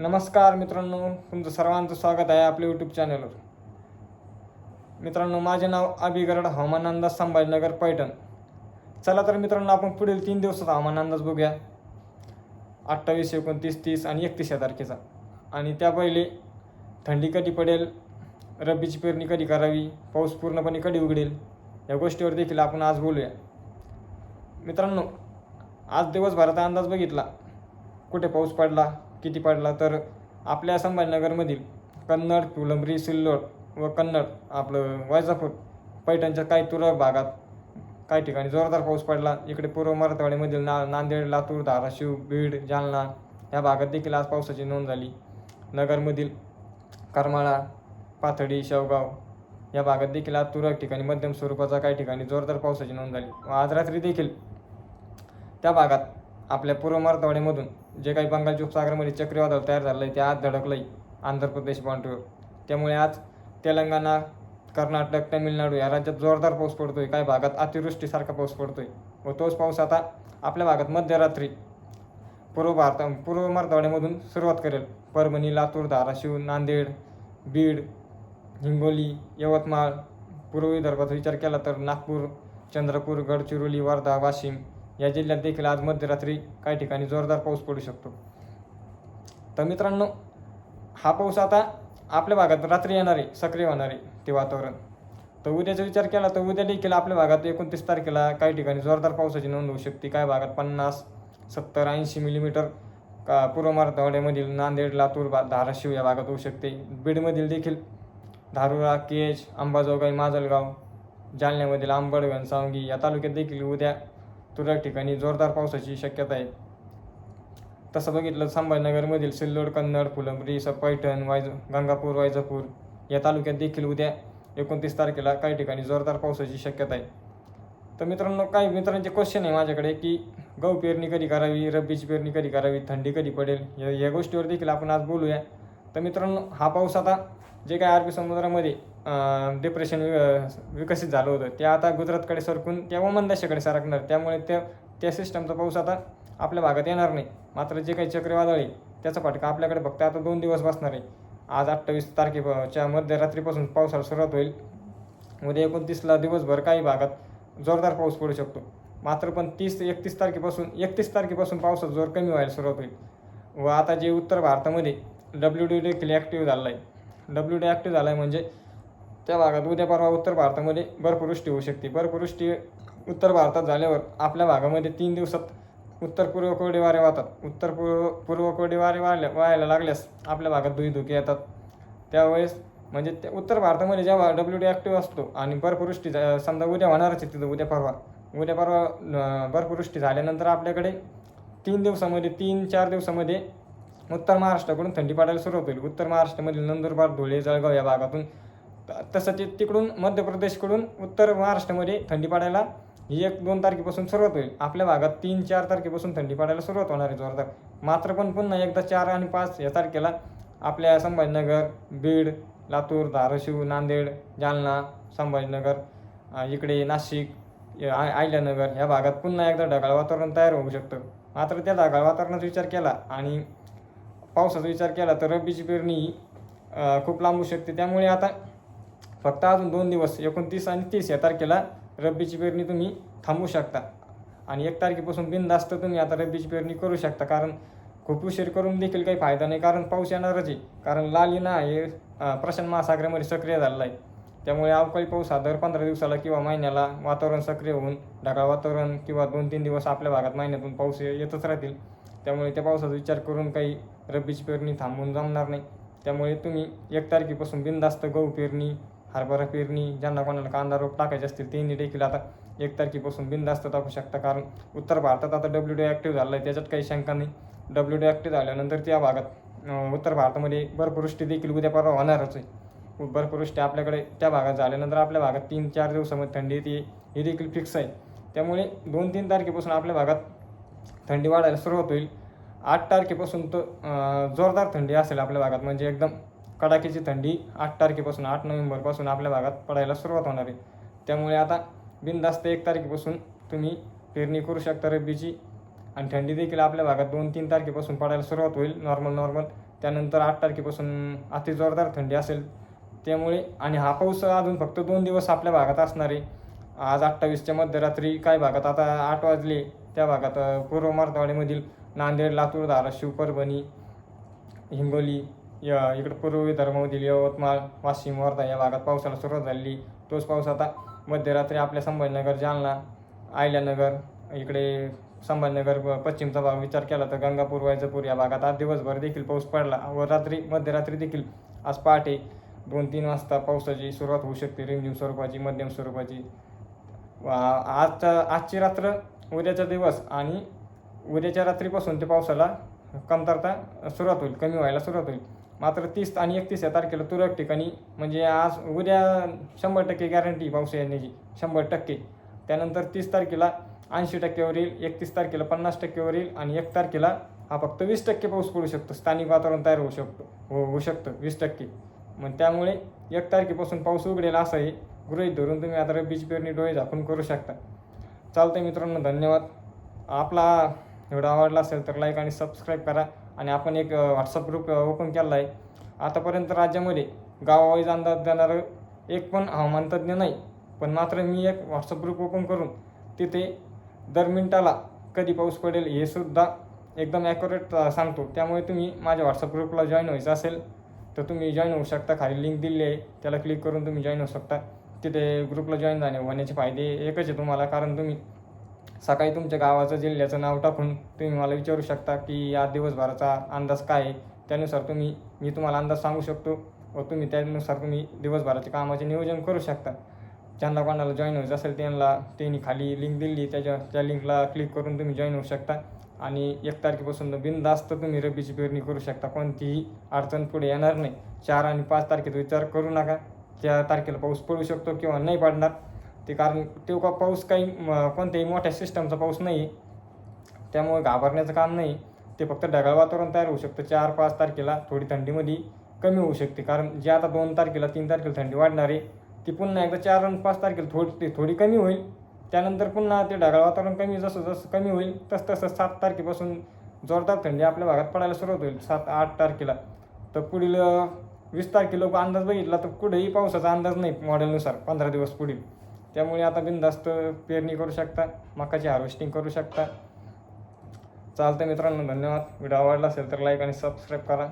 नमस्कार मित्रांनो तुमचं सर्वांचं स्वागत आहे आपल्या यूट्यूब चॅनलवर मित्रांनो माझे नाव अभिगरड हवामान अंदाज संभाजीनगर पैठण. चला तर मित्रांनो आपण पुढील तीन दिवसाचा हवामान अंदाज बघूया. अठ्ठावीस एकोणतीस तीस आणि एकतीस या तारखेचा. आणि त्या पहिले थंडी कधी पडेल रब्बीची पेरणी कधी करावी पाऊस पूर्णपणे कधी उघडेल या गोष्टीवर देखील आपण आज बोलूया. मित्रांनो आज दिवसभराचा अंदाज बघितला. कुठे पाऊस पडला किती पडला तर आपल्या संभाजीनगरमधील कन्नड फुलंब्री सिल्लोड व कन्नड आपलं वैजापूर पैठणच्या काही तुरळक भागात काही ठिकाणी जोरदार पाऊस पडला. इकडे पूर्व मराठवाड्यामधील ना नांदेड लातूर धाराशिव बीड जालना या भागात देखील आज पावसाची नोंद झाली. नगरमधील करमाळा पाथडी शेवगाव या भागात देखील आज तुरळक ठिकाणी मध्यम स्वरूपाचा काही ठिकाणी जोरदार पावसाची नोंद झाली व आज रात्री देखील त्या भागात आपल्या पूर्व मराठवाड्यामधून जे काही बंगालच्या उपसागरामध्ये चक्रीवादळ तयार झालं आहे ते आज धडकलं आहे आंध्र प्रदेश बाउंड्रीवर त्यामुळे आज तेलंगणा कर्नाटक तामिळनाडू या राज्यात जोरदार पाऊस पडतो आहे काही भागात अतिवृष्टीसारखा पाऊस पडतो आहे व तोच पाऊस आता आपल्या भागात मध्यरात्री पूर्व भारता पूर्व मराठवाड्यामधून सुरुवात करेल. परभणी लातूर धाराशिव नांदेड बीड हिंगोली यवतमाळ पूर्व विदर्भाचा विचार केला तर नागपूर चंद्रपूर गडचिरोली वर्धा वाशिम या जिल्ह्यात देखील आज मध्यरात्री काही ठिकाणी जोरदार पाऊस पडू शकतो. तर मित्रांनो हा पाऊस आता आपल्या भागात रात्री येणार आहे सक्रिय होणार आहे ते वातावरण. तर उद्याचा विचार केला तर उद्या देखील आपल्या भागात एकोणतीस तारखेला काही ठिकाणी जोरदार पावसाची नोंद होऊ शकते. काही भागात पन्नास सत्तर ऐंशी मिलीमीटर का पूर्व मराठवाड्यामधील नांदेड लातूर बा धाराशिव या भागात होऊ शकते. बीडमधील देखील धारुरा केज अंबाजोगाई माजलगाव जालन्यामधील आंबड घनसावंगी या तालुक्यात देखील उद्या तुरळक ठिकाणी जोरदार पावसाची शक्यता आहे. तसं बघितलं संभाजीनगरमधील सिल्लोड कन्नड फुलंब्री पैठण वायज गंगापूर वायजापूर या तालुक्यात देखील उद्या एकोणतीस तारखेला काही ठिकाणी जोरदार पावसाची शक्यता आहे. तर मित्रांनो काही मित्रांचे क्वेश्चन आहे माझ्याकडे की गहू पेरणी कधी करावी रब्बीची पेरणी कधी करावी थंडी कधी पडेल या या गोष्टीवर देखील आपण आज बोलूया. तर मित्रांनो हा पाऊस आता जे काय अरबी समुद्रामध्ये डिप्रेशन विकसित झालं होतं. ते आता गुजरातकडे सरकून त्या ओमान देशाकडे सरकणार. त्यामुळे त्या त्या सिस्टमचा पाऊस आता आपल्या भागात येणार नाही. मात्र जे काही चक्रीवादळ आहे त्याचा फटका आपल्याकडे फक्त आता दोन दिवस बसणार आहे. आज अठ्ठावीस तारखेच्या मध्यरात्रीपासून पावसाला सुरुवात होईल. उद्या एकोणतीसला दिवसभर काही भागात जोरदार पाऊस पडू शकतो. मात्र पण तीस ते एकतीस तारखेपासून एकतीस तारखेपासून पावसाचा जोर कमी व्हायला सुरुवात होईल. व आता जे उत्तर भारतामध्ये डब्ल्यू डी देखील ॲक्टिव्ह झालं आहे. डब्ल्यू डी ॲक्टिव्ह झाला आहे म्हणजे त्या भागात उद्या परवा उत्तर भारतामध्ये बर्फवृष्टी होऊ शकते. बर्फवृष्टी उत्तर भारतात झाल्यावर आपल्या भागामध्ये तीन दिवसात उत्तर पूर्व कोरडे वारे वाहतात. उत्तर पूर्व पूर्व कोरडे वारे वाहल्या वाहायला लागल्यास आपल्या भागात दुई धुके येतात. त्यावेळेस म्हणजे त्या उत्तर भारतामध्ये जेव्हा डब्ल्यू डी ॲक्टिव्ह असतो आणि बर्फवृष्टी झा- समजा उद्या होणारच आहे तिथं उद्या परवा. उद्या परवा बर्फवृष्टी झाल्यानंतर आपल्याकडे तीन दिवसामध्ये तीन चार दिवसामध्ये उत्तर महाराष्ट्राकडून थंडी पडायला सुरुवात होईल. उत्तर महाराष्ट्रामधील नंदुरबार धुळे जळगाव या भागातून तसं ते तिकडून मध्य प्रदेशकडून उत्तर महाराष्ट्रामध्ये थंडी पडायला ही एक दोन तारखेपासून सुरुवात होईल. आपल्या भागात तीन चार तारखेपासून थंडी पडायला सुरुवात होणार आहे जोरदार. मात्र पण पुन्हा एकदा चार आणि पाच या तारखेला आपल्या संभाजीनगर बीड लातूर धाराशिव नांदेड जालना संभाजीनगर इकडे नाशिक आय आयल्यानगर ह्या भागात पुन्हा एकदा ढगाळ वातावरण तयार होऊ शकतं. मात्र त्या ढगाळ वातावरणाचा विचार केला आणि पावसाचा विचार केला तर रब्बीची पेरणी खूप लांबू शकते. त्यामुळे आता फक्त अजून दोन दिवस एकोणतीस आणि तीस या तारखेला रब्बीची पेरणी तुम्ही थांबवू शकता. आणि एक तारखेपासून बिनधास्त तुम्ही आता रब्बीची पेरणी करू शकता. कारण खूप उशीर करून देखील काही फायदा नाही कारण पाऊस येणारच आहे. कारण लालिना हे प्रशांत महासागरामध्ये सक्रिय झालेला आहे. त्यामुळे अवकाळी पाऊस हा दर पंधरा दिवसाला किंवा महिन्याला वातावरण सक्रिय होऊन ढगाळ वातावरण किंवा दोन तीन दिवस आपल्या भागात महिन्यातून पाऊस येतच राहतील. त्यामुळे त्या पावसाचा विचार करून काही रब्बीची पेरणी थांबून जमणार नाही. त्यामुळे तुम्ही एक तारखेपासून बिनधास्त गहू पेरणी हरभरा पेरणी ज्यांना कोणाला कांदा रोप टाकायचे असतील त्यांनी देखील आता एक तारखेपासून बिनधास्त टाकू शकता. कारण उत्तर भारतात आता डब्ल्यू डी ॲक्टिव्ह झालं आहे त्याच्यात काही शंका नाही. डब्ल्यू डी ॲक्टिव्ह झाल्यानंतर त्या भागात उत्तर भारतामध्ये बर्फवृष्टी देखील उद्या परवा होणारच आहे. बर्फवृष्टी आपल्याकडे त्या भागात झाल्यानंतर आपल्या भागात तीन चार दिवसामध्ये थंडी येते हे देखील फिक्स आहे. त्यामुळे दोन तीन तारखेपासून आपल्या भागात थंडी वाढायला सुरुवात होईल. आठ तारखेपासून तर जोरदार थंडी असेल आपल्या भागात म्हणजे एकदम कडाक्याची थंडी आठ तारखेपासून आठ नोव्हेंबरपासून आपल्या भागात पडायला सुरुवात होणार आहे. त्यामुळे आता बिनधास्त एक तारखेपासून तुम्ही पेरणी करू शकता रब्बीची. आणि थंडी देखील आपल्या भागात दोन तीन तारखेपासून पडायला सुरुवात होईल नॉर्मल नॉर्मल त्यानंतर आठ तारखेपासून अति जोरदार थंडी असेल. त्यामुळे आणि हा पाऊस अजून फक्त दोन दिवस आपल्या भागात असणार आहे. आज अठ्ठावीसच्या मध्यरात्री काय भागात? आता आठ वाजले. त्या भागात पूर्व मराठवाड्यामधील नांदेड लातूर धाराशिव परभणी हिंगोली या इकडं पूर्वी विदर्भामधील यवतमाळ वाशिम वर्धा या भागात पावसाला सुरुवात झाली तोच पाऊस आता मध्यरात्री आपल्या संभाजीनगर जालना आयल्यानगर इकडे संभाजीनगर पश्चिमचा भाग विचार केला तर गंगापूर वैजापूर या भागात आज दिवसभर देखील पाऊस पडला. व रात्री मध्यरात्री देखील आज पहाटे दोन तीन वाजता पावसाची सुरुवात होऊ शकते. रिमझिम स्वरूपाची मध्यम स्वरूपाची. व आजचा आजची रात्र उद्याचा दिवस आणि उद्याच्या रात्रीपासून ते पावसाला कमतरता सुरुवात होईल कमी व्हायला सुरुवात होईल. मात्र तीस आणि एकतीस या तारखेला तुरळक ठिकाणी म्हणजे आज उद्या शंभर टक्के गॅरंटी पाऊस येण्याची शंभर टक्के. त्यानंतर तीस तारखेला ऐंशी टक्क्यावर येईल एकतीस तारखेला पन्नास टक्क्यावर येईल आणि एक तारखेला हा फक्त वीस टक्के पाऊस पडू शकतो स्थानिक वातावरण तयार होऊ शकतो हो होऊ शकतं वीस टक्के. मग त्यामुळे एक तारखेपासून पाऊस उघडेल असं आहे गृहित धरून तुम्ही आता बीज पेरणी डोळे झाकून करू शकता. चालतंय मित्रांनो धन्यवाद. आपला व्हिडिओ आवडला असेल तर लाईक आणि सबस्क्राईब करा. आणि आपण एक व्हॉट्सअप ग्रुप ओपन केला आहे आतापर्यंत राज्यामध्ये गावावाईज अंदाज देणारं एक पण हवामान तज्ज्ञ नाही पण मात्र मी एक व्हॉट्सअप ग्रुप ओपन करून तिथे दर मिनिटाला कधी पाऊस पडेल हे सुद्धा एकदम ॲक्युरेट सांगतो. त्यामुळे तुम्ही माझ्या व्हॉट्सअप ग्रुपला जॉईन व्हायचं असेल तर तुम्ही जॉईन होऊ शकता. खाली लिंक दिली आहे त्याला क्लिक करून तुम्ही जॉईन होऊ शकता. तिथे ग्रुपला जॉईन जाणे होण्याचे फायदे एकच आहे तुम्हाला कारण तुम्ही सकाळी तुमच्या गावाचं जिल्ह्याचं नाव टाकून तुम्ही मला विचारू शकता की या दिवसभराचा अंदाज काय आहे? त्यानुसार तुम्ही मी तुम्हाला अंदाज सांगू शकतो व तुम्ही त्यानुसार तुम्ही दिवसभराचे कामाचे नियोजन करू शकता. ज्यांना कोणाला जॉईन व्हायचं असेल त्यांना त्यांनी खाली लिंक दिली त्याच्या त्या लिंकला क्लिक करून तुम्ही जॉईन होऊ शकता. आणि एक तारखेपासून बिनधास्त तुम्ही रब्बीची पेरणी करू शकता. कोणतीही अडचण पुढे येणार नाही. चार आणि पाच तारखेचा विचार करू नका. त्या तारखेला पाऊस पडू शकतो किंवा नाही पडणार ते कारण तो का पाऊस काही कोणत्याही मोठ्या सिस्टमचा पाऊस नाही. आहे त्यामुळे घाबरण्याचं काम नाही. ते फक्त ढगाळ वातावरण तयार होऊ शकतं. चार पाच तारखेला थोडी थंडीमध्ये कमी होऊ शकते. कारण जे आता दोन तारखेला तीन तारखेला थंडी वाढणार आहे ती पुन्हा एकदा चार आणि पाच तारखेला थोडी थोडी कमी होईल. त्यानंतर पुन्हा ते ढगाळ वातावरण कमी जसं जसं कमी होईल तसं तसं सात तारखेपासून जोरदार थंडी आपल्या भागात पडायला सुरुवात होईल सात आठ तारखेला. तर पुढील वीस तारखेला अंदाज बघितला तर कुठेही पावसाचा अंदाज नाही मॉडेलनुसार पंधरा दिवस पुढील. त्यामुळे आता बिनधास्त पेरणी करू शकता मकाची हार्वेस्टिंग करू शकता. चालतं मित्रांनो धन्यवाद. व्हिडिओ आवडला असेल तर लाईक आणि सबस्क्राईब करा.